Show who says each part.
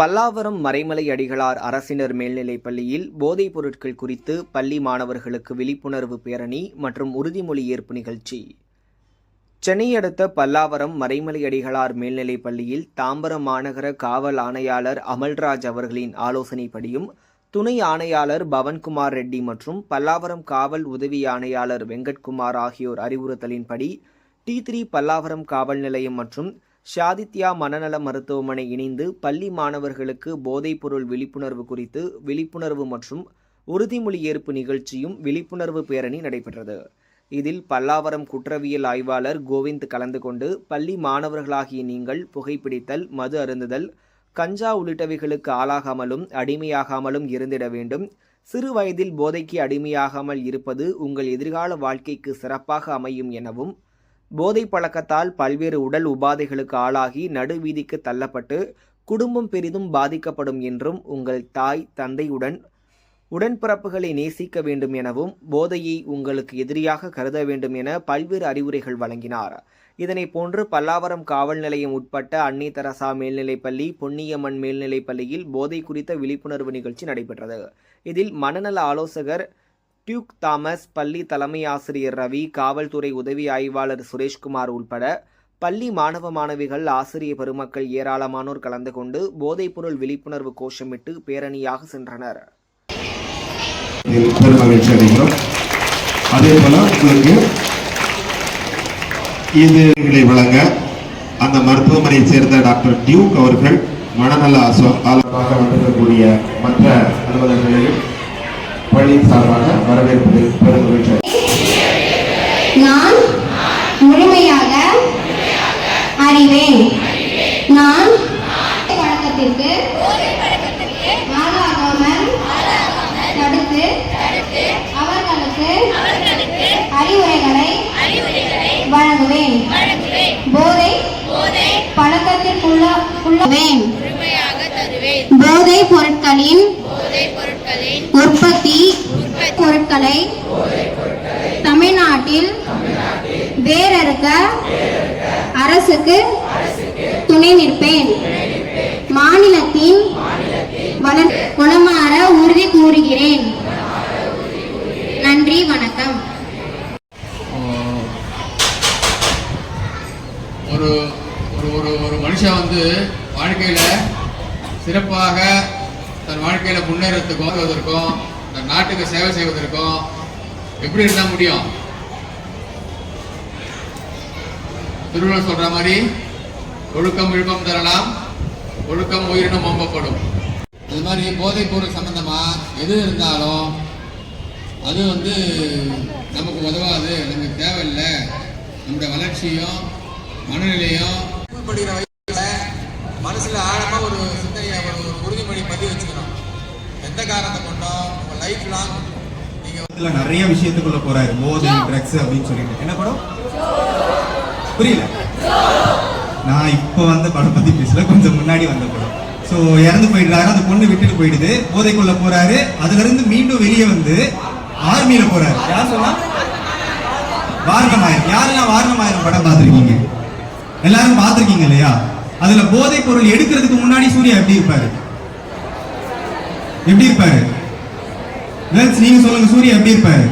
Speaker 1: பல்லாவரம் மறைமலை அடிகளார் அரசினர் மேல்நிலைப் பள்ளியில் போதைப் பொருட்கள் குறித்து பள்ளி மாணவர்களுக்கு விழிப்புணர்வு பேரணி மற்றும் உறுதிமொழி ஏற்பு நிகழ்ச்சி. சென்னை அடுத்த பல்லாவரம் மறைமலை அடிகளார் மேல்நிலைப் பள்ளியில் தாம்பரம் மாநகர காவல் ஆணையாளர் அமல்ராஜ் அவர்களின் ஆலோசனைப்படியும் துணை ஆணையாளர் பவன்குமார் ரெட்டி மற்றும் பல்லாவரம் காவல் உதவி ஆணையாளர் வெங்கட்குமார் ஆகியோர் அறிவுறுத்தலின்படி டி த்ரீ பல்லாவரம் காவல் நிலையம் மற்றும் ஷாதித்யா மனநல மருத்துவமனை இணைந்து பள்ளி மாணவர்களுக்கு போதைப்பொருள் விழிப்புணர்வு குறித்து விழிப்புணர்வு மற்றும் உறுதிமொழி ஏற்பு நிகழ்ச்சியும் விழிப்புணர்வு பேரணி நடைபெற்றது. இதில் பல்லாவரம் குற்றவியல் ஆய்வாளர் கோவிந்த் கலந்து கொண்டு பள்ளி மாணவர்களாகிய நீங்கள் புகைப்பிடித்தல் மது அருந்துதல் கஞ்சா உள்ளிட்டவைகளுக்கு ஆளாகாமலும் அடிமையாகாமலும் இருந்திட வேண்டும். சிறு வயதில் போதைக்கு அடிமையாகாமல் இருப்பது உங்கள் எதிர்கால வாழ்க்கைக்கு சிறப்பாக அமையும் எனவும் போதை பழக்கத்தால் பல்வேறு உடல் உபாதைகளுக்கு ஆளாகி நடுவீதிக்கு தள்ளப்பட்டு குடும்பம் பெரிதும் பாதிக்கப்படும் என்றும் உங்கள் தாய் தந்தையுடன் உடன்பிறப்புகளை நேசிக்க வேண்டும் எனவும் போதையை உங்களுக்கு எதிரியாக கருத வேண்டும் என பல்வேறு அறிவுரைகள் வழங்கினார். இதனை போன்று பல்லாவரம் காவல் நிலையம் உட்பட்ட அன்னை தெரசா மேல்நிலைப்பள்ளி பொன்னியம்மன் மேல்நிலைப்பள்ளியில் போதை குறித்த விழிப்புணர்வு நிகழ்ச்சி நடைபெற்றது. இதில் மனநல ஆலோசகர் டியூக் தாமஸ் பள்ளி தலைமை ஆசிரியர் ரவி காவல்துறை உதவி ஆய்வாளர் சுரேஷ்குமார் உள்பட பள்ளி மாணவ மாணவிகள் ஆசிரிய பெருமக்கள் ஏராளமானோர் கலந்து கொண்டு போதைப்பொருள் விழிப்புணர்வு கோஷமிட்டு பேரணியாக சென்றனர்.
Speaker 2: அதே போல உங்களுக்கு வழங்க அந்த மருத்துவமனையை சேர்ந்த டாக்டர் டியூக் அவர்கள் மனநல ஆலோசகராக வந்திருக்கக்கூடிய மற்ற அலுவலர்களையும் பள்ளி சார்பாக வரவேற்பதில் பெரும் மகிழ்ச்சி. அடைகிறோம்.
Speaker 3: நான் முழுமையாக அறிவேன். நான் பழக்கத்திற்கு ஆளாகாமல் தடுத்து அவர்களுக்கு அறிவுரைகளை வழங்குவேன். போதை பழக்கத்திற்குள்ள போதை பொருட்களின் உற்பத்தி பொருட்களை தமிழ்நாட்டில் வேறறுக்க அரசுக்கு துணை நிற்பேன். மாநிலத்தின் வளர் குணமாற உறுதி கூறுகிறேன். நன்றி வணக்கம்.
Speaker 4: ஒரு ஒரு ஒரு ஒரு மனுஷன் வந்து வாழ்க்கையில் சிறப்பாக தன் வாழ்க்கையில் முன்னேறத்துக்கும் வருவதற்கும் தன் நாட்டுக்கு சேவை செய்வதற்கும் எப்படி இருந்தால் முடியும்? திருவள்ளுவர் சொல்ற மாதிரி ஒழுக்கம் விழுப்பம் தரலாம். ஒழுக்கம் உயிரினம் ஓம்பப்படும். இது மாதிரி போதைப் பொருள் சம்பந்தமா எது இருந்தாலும் அது வந்து நமக்கு உதவாது நமக்கு தேவையில்லை. நம்முடைய வளர்ச்சியும் மனநிலையும் படிக்கிற வயசுல மனசுல ஆழமா ஒரு எந்த காரணத்தை கொண்டோம். உங்க லைஃப் லாங் நீங்க
Speaker 5: இதுல நிறைய விஷயத்துக்குள்ள போறாரு. போதை ட்ரக்ஸ் அப்படின்னு சொல்லிட்டு. என்ன படம்? புரியல. நான் இப்போ வந்த படம் பத்தி பேசல. கொஞ்சம் முன்னாடி வந்த படம். ஸோ இறந்து போயிடுறாரு. அந்த பொண்ணு விட்டுட்டு போயிடுது. போதைக்குள்ள போறாரு. அதுல இருந்து மீண்டும் வெளியே வந்து ஆர்மியில போறாரு. யார் சொன்னா? வாரணமாயிரம் யாரெல்லாம் வாரணமாயிரம் படம் பார்த்திருக்கீங்க? எல்லாரும் பார்த்திருக்கீங்க இல்லையா? அதுல போதை பொருள் எடுக்கிறதுக்கு முன்னாடி சூர்யா எப்படி இருப்பாரு? எப்படி இருப்பாரு? கேர்ள்ஸ் நீங்க சொல்லுங்க சூர்யா எப்படி இருப்பாரு?